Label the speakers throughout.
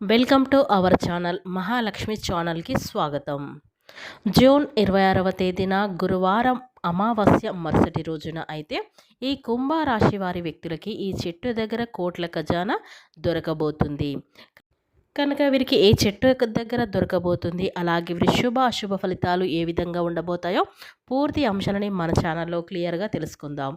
Speaker 1: Welcome to our channel Mahalakshmi ఛానల్కి స్వాగతం. June ఇరవై ఆరవ తేదీన గురువారం అమావాస్య మరుసటి రోజున అయితే ఈ కుంభరాశి వారి వ్యక్తులకి ఈ చెట్టు దగ్గర కోట్ల ఖజానా దొరకబోతుంది. కనుక వీరికి ఏ చెట్టు దగ్గర దొరకబోతుంది? అలాగే వీరి శుభ అశుభ ఫలితాలు ఏ విధంగా ఉండబోతాయో పూర్తి అంశాలని మన ఛానల్లో క్లియర్గా తెలుసుకుందాం.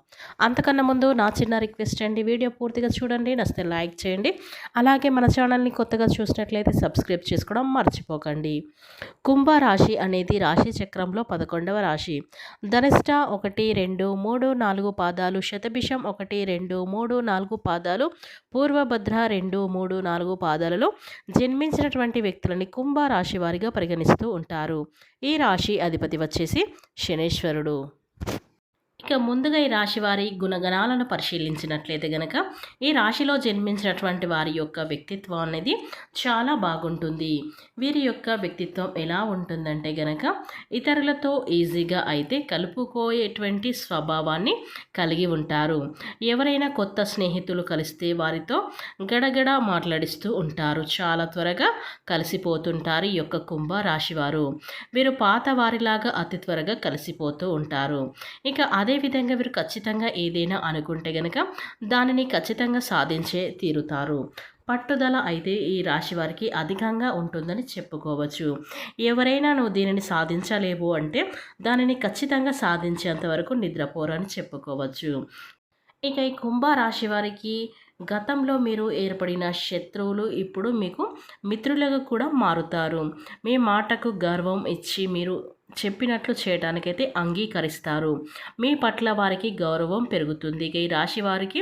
Speaker 1: అంతకన్నా ముందు నా చిన్న రిక్వెస్ట్ అండి వీడియో పూర్తిగా చూడండి నచ్చితే లైక్ చేయండి. అలాగే మన ఛానల్ని కొత్తగా చూసినట్లయితే సబ్స్క్రైబ్ చేసుకోవడం మర్చిపోకండి. కుంభరాశి అనేది రాశి చక్రంలో పదకొండవ రాశి. ధనిష్ట ఒకటి రెండు మూడు నాలుగు పాదాలు శతభిషం ఒకటి రెండు మూడు నాలుగు పాదాలు పూర్వభద్ర రెండు మూడు నాలుగు పాదాలలో జన్మించినటువంటి వ్యక్తులని కుంభరాశి వారిగా పరిగణిస్తూ ఉంటారు. ఈ రాశి అధిపతి వచ్చేసి శనేశ్వరుడు. ఇక ముందుగా ఈ రాశి వారి గుణగణాలను పరిశీలించినట్లయితే గనక ఈ రాశిలో జన్మించినటువంటి వారి యొక్క వ్యక్తిత్వం అనేది చాలా బాగుంటుంది. వీరి యొక్క వ్యక్తిత్వం ఎలా ఉంటుందంటే గనక ఇతరులతో ఈజీగా అయితే కలుపుకోయేటువంటి స్వభావాన్ని కలిగి ఉంటారు. ఎవరైనా కొత్త స్నేహితులు కలిస్తే వారితో గడగడ మాట్లాడిస్తూ ఉంటారు. చాలా త్వరగా కలిసిపోతుంటారు ఈ యొక్క కుంభ రాశివారు వీరు పాత వారిలాగా అతి త్వరగా కలిసిపోతూ ఉంటారు. ఇక అదే అదేవిధంగా వీరు ఖచ్చితంగా ఏదైనా అనుకుంటే గనక దానిని ఖచ్చితంగా సాధించే తీరుతారు. పట్టుదల అయితే ఈ రాశి వారికి అధికంగా ఉంటుందని చెప్పుకోవచ్చు. ఎవరైనా నువ్వు దీనిని సాధించలేవు అంటే దానిని ఖచ్చితంగా సాధించేంత వరకు నిద్రపోరని చెప్పుకోవచ్చు. ఇక ఈ కుంభ రాశి వారికి గతంలో మీరు ఏర్పడిన శత్రువులు ఇప్పుడు మీకు మిత్రులుగా కూడా మారుతారు. మీ మాటకు గర్వం ఇచ్చి మీరు చెప్పినట్లు చేయడానికైతే అంగీకరిస్తారు. మీ పట్ల వారికి గౌరవం పెరుగుతుంది. ఈ రాశి వారికి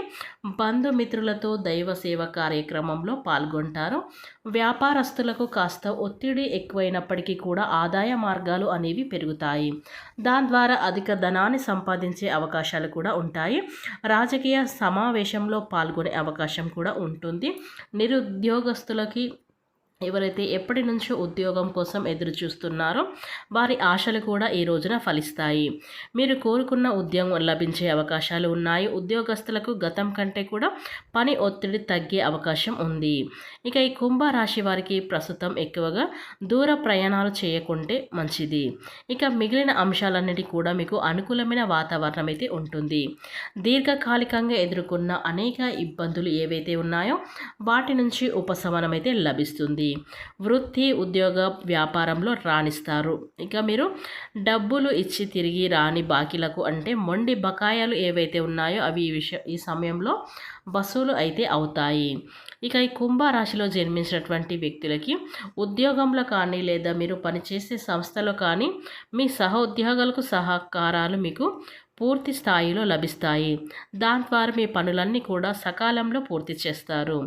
Speaker 1: బంధుమిత్రులతో దైవ సేవ కార్యక్రమంలో పాల్గొంటారు. వ్యాపారస్తులకు కాస్త ఒత్తిడి ఎక్కువైనప్పటికీ కూడా ఆదాయ మార్గాలు అనేవి పెరుగుతాయి. దాని ద్వారా అధిక ధనాన్ని సంపాదించే అవకాశాలు కూడా ఉంటాయి. రాజకీయ సమావేశంలో పాల్గొనే అవకాశం కూడా ఉంటుంది. నిరుద్యోగస్తులకి ఎవరైతే ఎప్పటి నుంచో ఉద్యోగం కోసం ఎదురు చూస్తున్నారో వారి ఆశలు కూడా ఈ రోజున ఫలిస్తాయి. మీరు కోరుకున్న ఉద్యోగం లభించే అవకాశాలు ఉన్నాయి. ఉద్యోగస్తులకు గతం కంటే కూడా పని ఒత్తిడి తగ్గే అవకాశం ఉంది. ఇక ఈ కుంభరాశి వారికి ప్రస్తుతం ఎక్కువగా దూర ప్రయాణాలు చేయకుంటే మంచిది. ఇక మిగిలిన అంశాలన్నిటి కూడా మీకు అనుకూలమైన వాతావరణం అయితే ఉంటుంది. దీర్ఘకాలికంగా ఎదుర్కొన్న అనేక ఇబ్బందులు ఏవైతే ఉన్నాయో వాటి నుంచి ఉపశమనం అయితే లభిస్తుంది. వృత్తి ఉద్యోగ వ్యాపారంలో రాణిస్తారు. ఇక మీరు డబ్బులు ఇచ్చి తిరిగి రాని బాకీలకు అంటే మొండి బకాయాలు ఏవైతే ఉన్నాయో అవి ఈ విషయ ఈ సమయంలో వసూలు అయితే అవుతాయి. ఇక ఈ కుంభరాశిలో జన్మించినటువంటి వ్యక్తులకి ఉద్యోగంలో కానీ లేదా మీరు పనిచేసే సంస్థలో కానీ మీ సహ ఉద్యోగులకు సహకారాలు మీకు పూర్తి స్థాయిలో లభిస్తాయి. దాని ద్వారా మీ పనులన్నీ కూడా సకాలంలో పూర్తి చేస్తారు.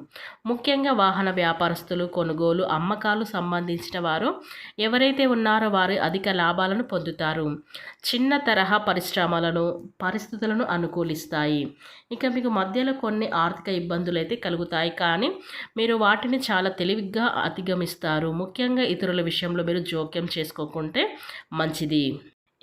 Speaker 1: ముఖ్యంగా వాహన వ్యాపారస్తులు కొనుగోలు అమ్మకాలు సంబంధించిన వారు ఎవరైతే ఉన్నారో వారు అధిక లాభాలను పొందుతారు. చిన్న తరహా పరిశ్రమలను పరిస్థితులను అనుకూలిస్తాయి. ఇక మీకు మధ్యలో కొన్ని ఆర్థిక ఇబ్బందులు అయితే కలుగుతాయి. కానీ మీరు వాటిని చాలా తెలివిగా అధిగమిస్తారు. ముఖ్యంగా ఇతరుల విషయంలో మీరు జోక్యం చేసుకోకుంటే మంచిది.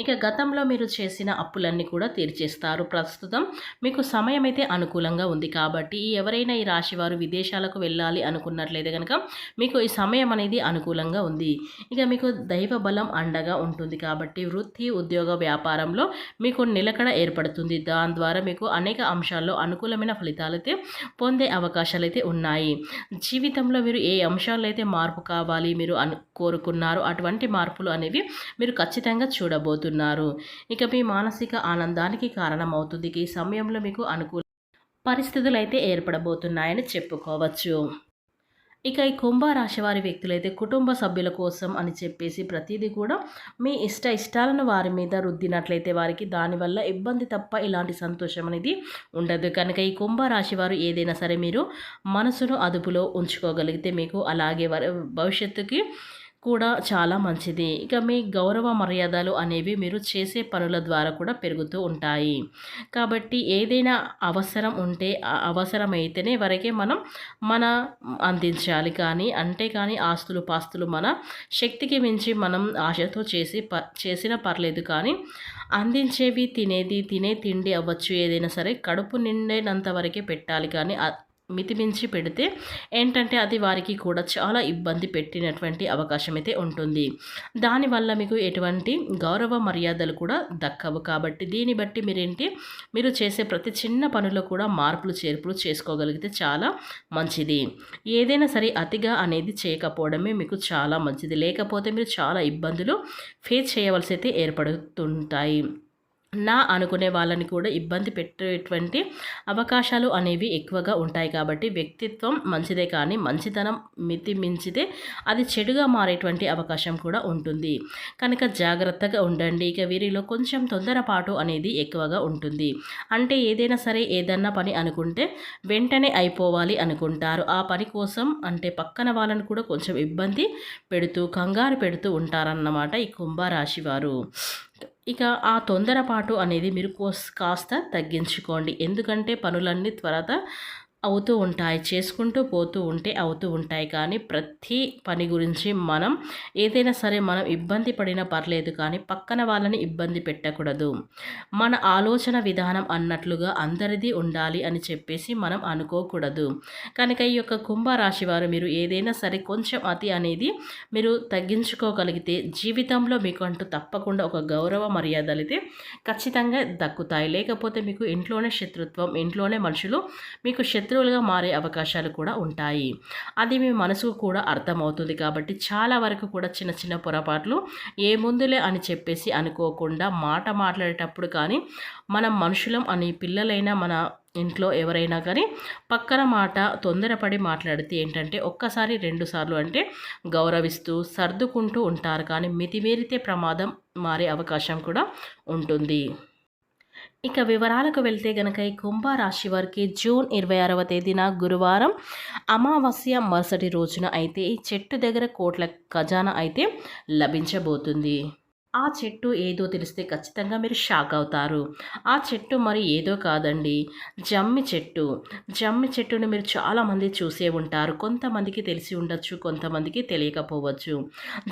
Speaker 1: ఇక గతంలో మీరు చేసిన అప్పులన్నీ కూడా తీర్చేస్తారు. ప్రస్తుతం మీకు సమయం అయితే అనుకూలంగా ఉంది కాబట్టి ఎవరైనా ఈ రాశి వారు విదేశాలకు వెళ్ళాలి అనుకున్నట్లయితే కనుక మీకు ఈ సమయం అనేది అనుకూలంగా ఉంది. ఇక మీకు దైవ బలం అండగా ఉంటుంది కాబట్టి వృత్తి ఉద్యోగ వ్యాపారంలో మీకు నిలకడ ఏర్పడుతుంది. దాని ద్వారా మీకు అనేక అంశాల్లో అనుకూలమైన ఫలితాలైతే పొందే అవకాశాలు అయితే ఉన్నాయి. జీవితంలో మీరు ఏ అంశాల్లో అయితే మార్పు కావాలి మీరు అను కోరుకున్నారో అటువంటి మార్పులు అనేవి మీరు ఖచ్చితంగా చూడబోతున్నారు. పొందుతున్నారు ఇక మీ మానసిక ఆనందానికి కారణమవుతుంది. ఈ సమయంలో మీకు అనుకూల పరిస్థితులు అయితే ఏర్పడబోతున్నాయని చెప్పుకోవచ్చు. ఇక ఈ కుంభరాశి వారి వ్యక్తులైతే కుటుంబ సభ్యుల కోసం అని చెప్పేసి ప్రతిదీ కూడా మీ ఇష్ట ఇష్టాలను వారి మీద రుద్దినట్లయితే వారికి దానివల్ల ఇబ్బంది తప్ప ఇలాంటి సంతోషం అనేది ఉండదు. కనుక ఈ కుంభరాశి వారు ఏదైనా సరే మీరు మనసును అదుపులో ఉంచుకోగలిగితే మీకు అలాగే వారి భవిష్యత్తుకి కూడా చాలా మంచిది. ఇక మీ గౌరవ మర్యాదలు అనేవి మీరు చేసే పనుల ద్వారా కూడా పెరుగుతూ ఉంటాయి. కాబట్టి ఏదైనా అవసరం ఉంటే అవసరమైతేనే వరకే మనం మన అందించాలి. కానీ అంటే కానీ ఆస్తులు పాస్తులు మన శక్తికి మించి మనం ఆశతో చేసి ప చేసినా పర్లేదు. కానీ అందించేవి తినేది తినే తిండి అవ్వచ్చు ఏదైనా సరే కడుపు నిండేనంత వరకే పెట్టాలి. కానీ మితిమించి పెడితే ఏంటంటే అది వారికి కూడా చాలా ఇబ్బంది పెట్టినటువంటి అవకాశం అయితే ఉంటుంది. దానివల్ల మీకు ఎటువంటి గౌరవ మర్యాదలు కూడా దక్కవు. కాబట్టి దీన్ని బట్టి మీరేంటి? మీరు చేసే ప్రతి చిన్న పనిలో కూడా మార్పులు చేర్పులు చేసుకోగలిగితే చాలా మంచిది. ఏదైనా సరే అతిగా అనేది చేయకపోవడమే మీకు చాలా మంచిది. లేకపోతే మీరు చాలా ఇబ్బందులు ఫేస్ చేయవలసి అయితే ఏర్పడుతుంటాయి. నా అనుకునే వాళ్ళని కూడా ఇబ్బంది పెట్టేటువంటి అవకాశాలు అనేవి ఎక్కువగా ఉంటాయి కాబట్టి వ్యక్తిత్వం మంచిదే కానీ మంచితనం మితి మించితే అది చెడుగా మారేటువంటి అవకాశం కూడా ఉంటుంది. కనుక జాగ్రత్తగా ఉండండి. ఇక వీరిలో కొంచెం తొందరపాటు అనేది ఎక్కువగా ఉంటుంది. అంటే ఏదైనా సరే ఏదన్నా పని అనుకుంటే వెంటనే అయిపోవాలి అనుకుంటారు. ఆ పని కోసం అంటే పక్కన వాళ్ళని కూడా కొంచెం ఇబ్బంది పెడుతూ కంగారు పెడుతూ ఉంటారన్నమాట ఈ కుంభరాశి వారు. ఇక ఆ తొందరపాటు అనేది మీరు కోస్ కాస్త తగ్గించుకోండి. ఎందుకంటే పనులన్నీ త్వరత అవుతూ ఉంటాయి చేసుకుంటూ పోతూ ఉంటే అవుతూ ఉంటాయి. కానీ ప్రతి పని గురించి మనం ఏదైనా సరే మనం ఇబ్బంది పడినా పర్లేదు కానీ పక్కన వాళ్ళని ఇబ్బంది పెట్టకూడదు. మన ఆలోచన విధానం అన్నట్లుగా అందరిది ఉండాలి అని చెప్పేసి మనం అనుకోకూడదు. కనుక ఈ యొక్క కుంభరాశి వారు మీరు ఏదైనా సరే కొంచెం అతి అనేది మీరు తగ్గించుకోగలిగితే జీవితంలో మీకు అంటూ తప్పకుండా ఒక గౌరవ మర్యాదలు అయితే ఖచ్చితంగా దక్కుతాయి. లేకపోతే మీకు ఇంట్లోనే శత్రుత్వం ఇంట్లోనే మనుషులు మీకు శత్రు శత్రువులుగా మారే అవకాశాలు కూడా ఉంటాయి. అది మీ మనసుకు కూడా అర్థమవుతుంది కాబట్టి చాలా వరకు కూడా చిన్న చిన్న పొరపాట్లు ఏ ముందులే అని చెప్పేసి అనుకోకుండా మాట మాట్లాడేటప్పుడు కానీ మనం మనుషులం అని పిల్లలైనా మన ఇంట్లో ఎవరైనా కానీ పక్కన మాట తొందరపడి మాట్లాడితే ఏంటంటే ఒక్కసారి రెండుసార్లు అంటే గౌరవిస్తూ సర్దుకుంటూ ఉంటారు కానీ మితిమీరితే ప్రమాదం మారే అవకాశం కూడా ఉంటుంది. ఇక వివరాలకు వెళ్తే గనక ఈ కుంభరాశి వారికి జూన్ ఇరవై ఆరవ తేదీన గురువారం అమావాస్య మరుసటి రోజున అయితే ఈ చెట్టు దగ్గర కోట్ల ఖజానా అయితే లభించబోతుంది. ఆ చెట్టు ఏదో తెలిస్తే ఖచ్చితంగా మీరు షాక్ అవుతారు. ఆ చెట్టు మరి ఏదో కాదండి. జమ్మి చెట్టు. జమ్మి చెట్టును మీరు చాలామంది చూసే ఉంటారు. కొంతమందికి తెలిసి ఉండొచ్చు కొంతమందికి తెలియకపోవచ్చు.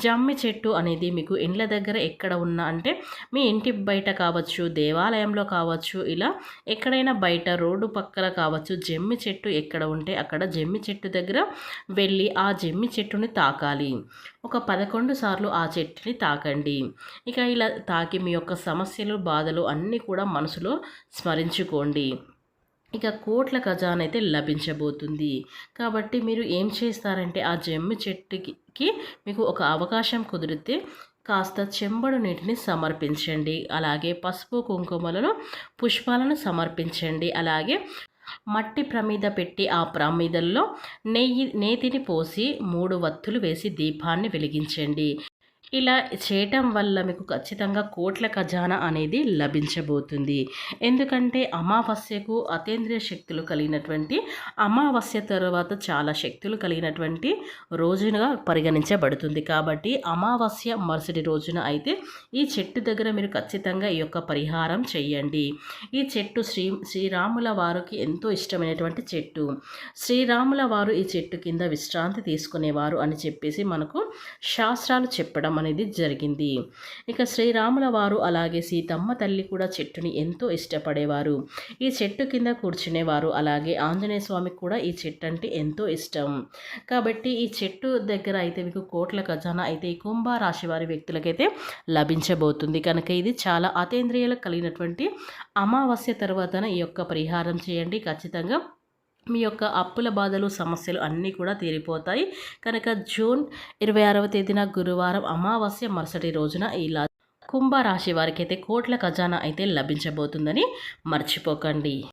Speaker 1: జమ్మి చెట్టు అనేది మీకు ఇండ్ల దగ్గర ఎక్కడ ఉన్నా అంటే మీ ఇంటి బయట కావచ్చు దేవాలయంలో కావచ్చు ఇలా ఎక్కడైనా బయట రోడ్డు పక్కన కావచ్చు జమ్మి చెట్టు ఎక్కడ ఉంటే అక్కడ జమ్మి చెట్టు దగ్గర వెళ్ళి ఆ జమ్మి చెట్టుని తాకాలి. ఒక పదకొండు సార్లు ఆ చెట్టుని తాకండి. ఇక ఇలా తాకి మీ యొక్క సమస్యలు బాధలు అన్నీ కూడా మనసులో స్మరించుకోండి. ఇక కోట్ల ఖజానా అయితే లభించబోతుంది. కాబట్టి మీరు ఏం చేస్తారంటే ఆ జమ్మి చెట్టుకి మీకు ఒక అవకాశం కుదిరితే కాస్త చెంబడు నీటిని సమర్పించండి. అలాగే పసుపు కుంకుమలను పుష్పాలను సమర్పించండి. అలాగే మట్టి ప్రమిద పెట్టి ఆ ప్రమిదల్లో నెయ్యి నేతిని పోసి మూడు వత్తులు వేసి దీపాన్ని వెలిగించండి. ఇలా చేయటం వల్ల మీకు ఖచ్చితంగా కోట్ల ఖజానా అనేది లభించబోతుంది. ఎందుకంటే అమావాస్యకు అతేంద్రియ శక్తులు కలిగినటువంటి అమావాస్య తర్వాత చాలా శక్తులు కలిగినటువంటి రోజునగా పరిగణించబడుతుంది. కాబట్టి అమావాస్య మరుసటి రోజున అయితే ఈ చెట్టు దగ్గర మీరు ఖచ్చితంగా ఈ యొక్క పరిహారం చేయండి. ఈ చెట్టు శ్రీ శ్రీరాముల వారికి ఎంతో ఇష్టమైనటువంటి చెట్టు. శ్రీరాముల వారు ఈ చెట్టు కింద విశ్రాంతి తీసుకునేవారు అని చెప్పేసి మనకు శాస్త్రాలు చెప్పడం అనేది జరిగింది. ఇక శ్రీరాముల వారు అలాగే సీతమ్మ తల్లి కూడా చెట్టుని ఎంతో ఇష్టపడేవారు. ఈ చెట్టు కింద కూర్చునేవారు. అలాగే ఆంజనేయ స్వామికి కూడా ఈ చెట్టు అంటే ఎంతో ఇష్టం. కాబట్టి ఈ చెట్టు దగ్గర అయితే మీకు కోట్ల ఖజానా అయితే ఈ కుంభరాశి వారి వ్యక్తులకైతే లభించబోతుంది. కనుక ఇది చాలా అతేంద్రియాలకు కలిగినటువంటి అమావాస్య తర్వాతన ఈ యొక్క పరిహారం చేయండి. ఖచ్చితంగా మీ యొక్క అప్పుల బాధలు సమస్యలు అన్నీ కూడా తీరిపోతాయి. కనుక జూన్ ఇరవై ఆరవ తేదీన గురువారం అమావాస్య మరుసటి రోజున ఇలా కుంభరాశి వారికి అయితే కోట్ల ఖజానా అయితే లభించబోతుందని మర్చిపోకండి.